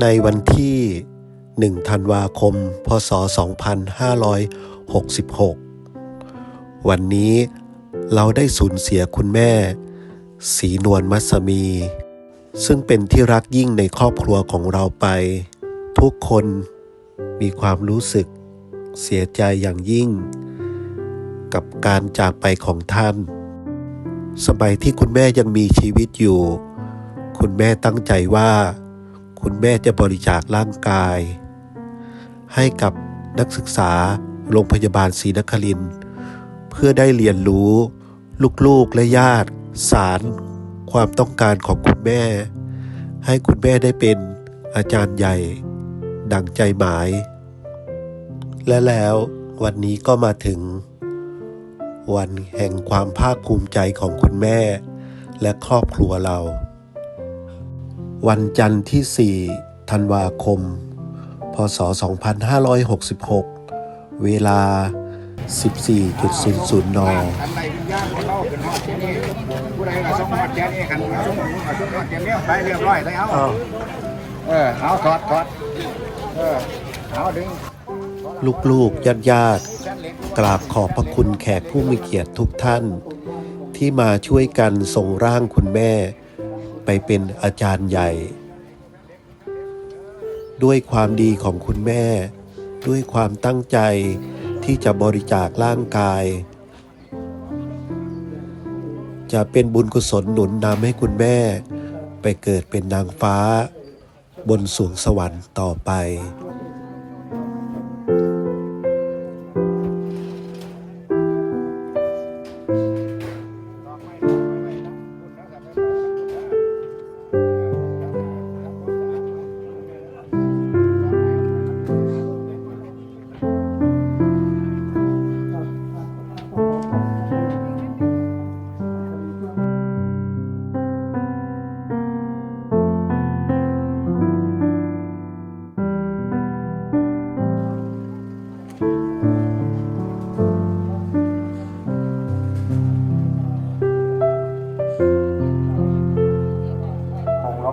ในวันที่ 1 ธันวาคม พศ 2566 วันนี้เราได้สูญเสียคุณแม่ สีนวลมัสมี ซึ่งเป็นที่รักยิ่งในครอบครัวของเราไป ทุกคนมีความรู้สึกเสียใจอย่างยิ่ง กับการจากไปของท่าน สมัยที่คุณแม่ยังมีชีวิตอยู่ คุณแม่ตั้งใจว่า คุณแม่จะบริจาคร่างกาย ให้กับนักศึกษาโรงพยาบาลศรีนครินเพื่อได้เรียนรู้ ลูกๆและญาติ สารความต้องการของคุณแม่ ให้คุณแม่ได้เป็นอาจารย์ใหญ่ ดังใจหมาย และแล้ววันนี้ก็มาถึง วันแห่งความภาคภูมิใจของคุณแม่ และครอบครัวเรา วันจันทร์ที่ 4 ธันวาคม พศ 2566 เวลา 14.00นขันใดวิญญาณของเราเป็นฮอดที่นี่ผู้ใดก็ส่งฮอดแกนี่ขันส่งมาส่งฮอดแกนี่ไปเอาถอดถอดเออเอาดึงลูกๆ ญาติๆกราบขอบพระคุณแขกผู้มีเกียรติทุกท่าน ที่มาช่วยกันส่งร่างคุณแม่ เป็นอาจารย์ใหญ่ ด้วยความดีของคุณแม่ ด้วยความตั้งใจที่จะบริจาคร่างกาย จะเป็นบุญกุศลหนุนนำให้คุณแม่ ไปเกิดเป็นนางฟ้า บนสวงสวรรค์ต่อไป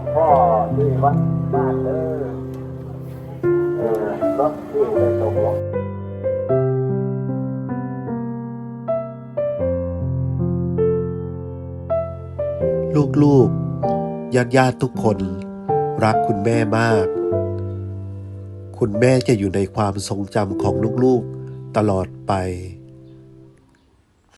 งหลวงพ่อที่วัดบ้านเด้อเออรถที่ได้ตกลงลูกๆญาติญาติทุกคน รักคุณแม่มาก คุณแม่จะอยู่ในความทรงจำของลูกๆตลอดไป